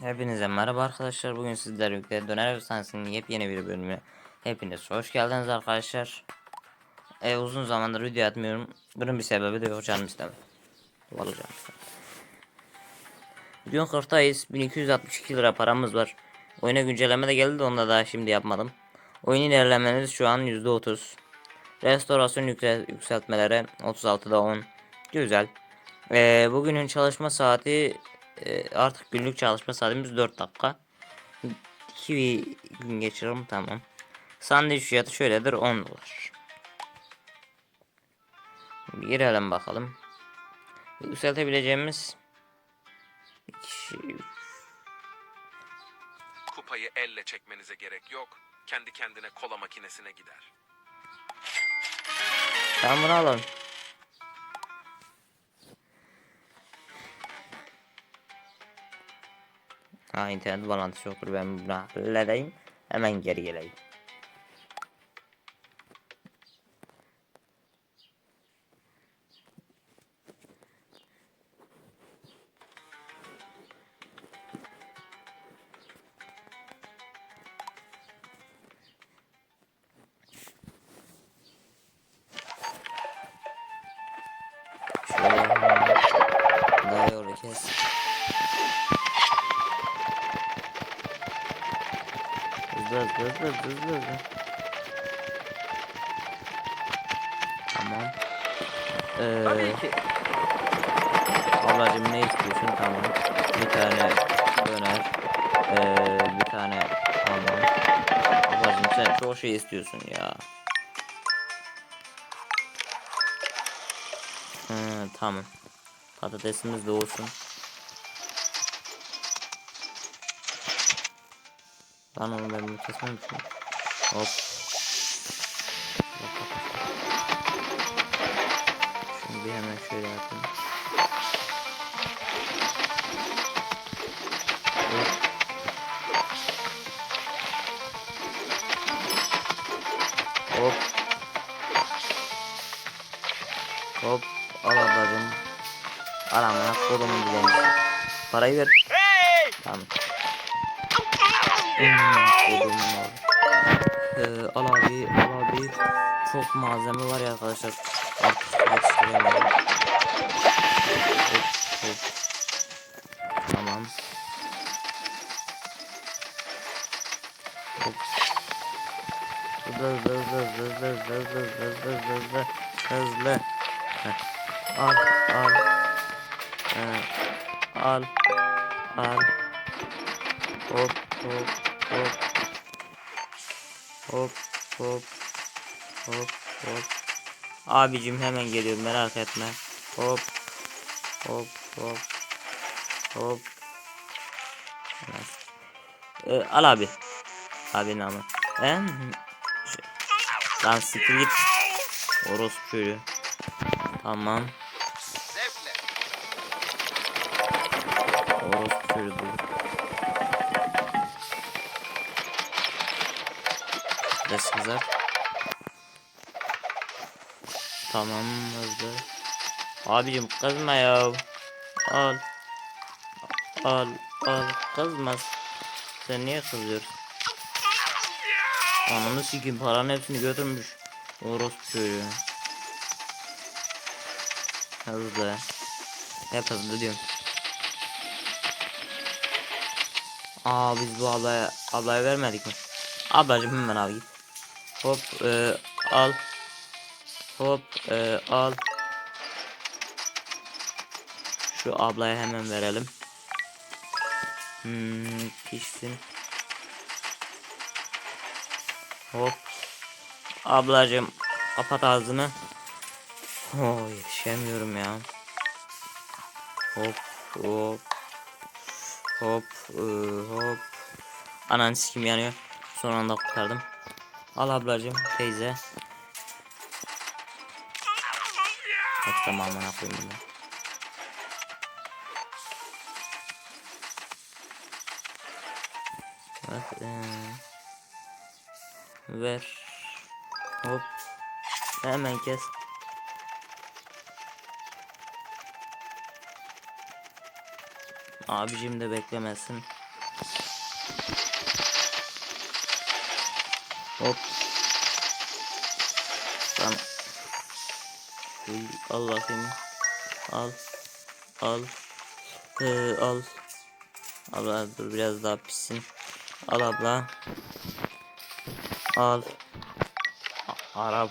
Hepinize merhaba arkadaşlar. Bugün sizlerle birlikte Döner Efsanesi'nin yepyeni bir bölümüne hepiniz hoş geldiniz arkadaşlar. E, uzun zamandır video atmıyorum. Bunun bir sebebi de yok canım istemem. İstemem. Videonun 40'tayız. 1262 lira paramız var. Oyuna güncelleme de geldi de onu da daha şimdi yapmadım. Oyun ilerlemeniz şu an %30. Restorasyon yüksel yükseltmelere 36'da 10. Güzel. E, bugünün çalışma saati e, artık günlük çalışma saatimiz 4 dakika. 2 gün geçiririm tamam. Sandviç fiyatı şöyledir 10 dolar. Girelim bakalım. Yükseltebileceğimiz kişi Kupayı elle çekmenize gerek yok. Kendi kendine kola makinesine gider. Tamam bunu alalım. Ha internet bağlantısı yoktur ben bunu halledeyim. Hemen geri geleyim. Hızlı hızlı hızlı hızlı hızlı. Tamam. Ee, ablacım ne istiyorsun? Tamam. Bir tane döner. Ee, bir tane tamam. Ablacım sen çok şey istiyorsun ya. Hı, tamam. Patatesimiz de olsun. Lan onu ben bunu kesmemişim. Hop. Şimdi hemen şöyle yapayım. Hop. Hop. Al ablacım. Al amına kolumun dilencisi. Parayı ver. Tamam. Ee, al abi, al abi. Çok malzeme var ya arkadaşlar. Artık yetiştiremiyorum. Hop, hop. Tamam. Hop. Hızlı, hızlı, hızlı, hızlı, hızlı, hızlı, hızlı, hızlı. Heh. Al, al. Ee, al, al. Hop, hop hop. Hop hop. Hop hop. Abicim hemen geliyorum merak etme. Hop. Hop hop. Hop. Ee, al abi. Abi namı. Şey- Lan siktir git. Orospu. Tamam. Orospu Resmizler. Tamam hızlı. Abicim kızma ya. Al. Al. Al. Kızmaz. Sen niye kızıyorsun? Ananı sikeyim paranın hepsini götürmüş. Orospu çocuğu. Hızlı. Hep hızlı diyorum. Aa biz bu ablaya ablaya vermedik mi? Ablacım hemen al git. Hop e, al. Hop e, al. Şu ablaya hemen verelim. Hmm, pişsin. Hop. Ablacım kapat ağzını. Oh yetişemiyorum ya. Hop hop. Hop ıı, hop. Anan sikim yanıyor. Son anda kurtardım. Al ablacım teyze. Bak tamam amına koyayım bunu. Bak ee, ver. Hop. Hemen kes. Abicim de beklemesin. Hop. Tamam. Al bakayım. Al. Al. Ee, al. Abla dur biraz daha pişsin. Al abla. Al. A- Arap.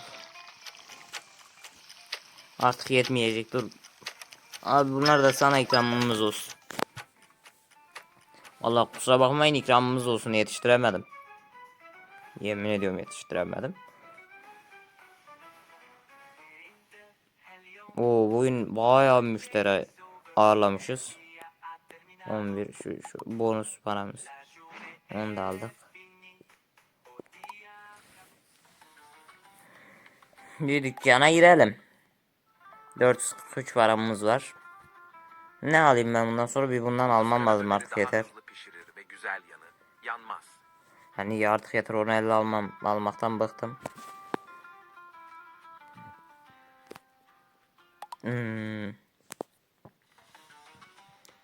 Artık yetmeyecek dur. Abi bunlar da sana ikramımız olsun. Allah kusura bakmayın ikramımız olsun yetiştiremedim. Yemin ediyorum yetiştiremedim. Oo bugün bayağı müşteri ağırlamışız. 11 şu, şu bonus paramız. Onu da aldık. Bir dükkana girelim. 443 paramız var. Ne alayım ben bundan sonra bir bundan almam lazım artık yeter. Hani artık yeter onu elle almam almaktan bıktım. Hmm.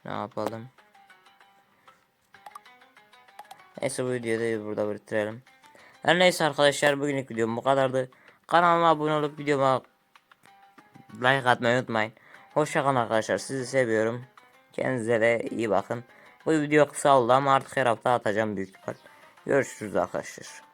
Ne yapalım? Neyse bu videoyu da burada bitirelim. Her neyse arkadaşlar bugünlük videom bu kadardı. Kanalıma abone olup videoma like atmayı unutmayın. Hoşçakalın arkadaşlar sizi seviyorum. Kendinize de iyi bakın. Bu video kısa oldu ama artık her hafta atacağım büyük ihtimal. Görüşürüz arkadaşlar.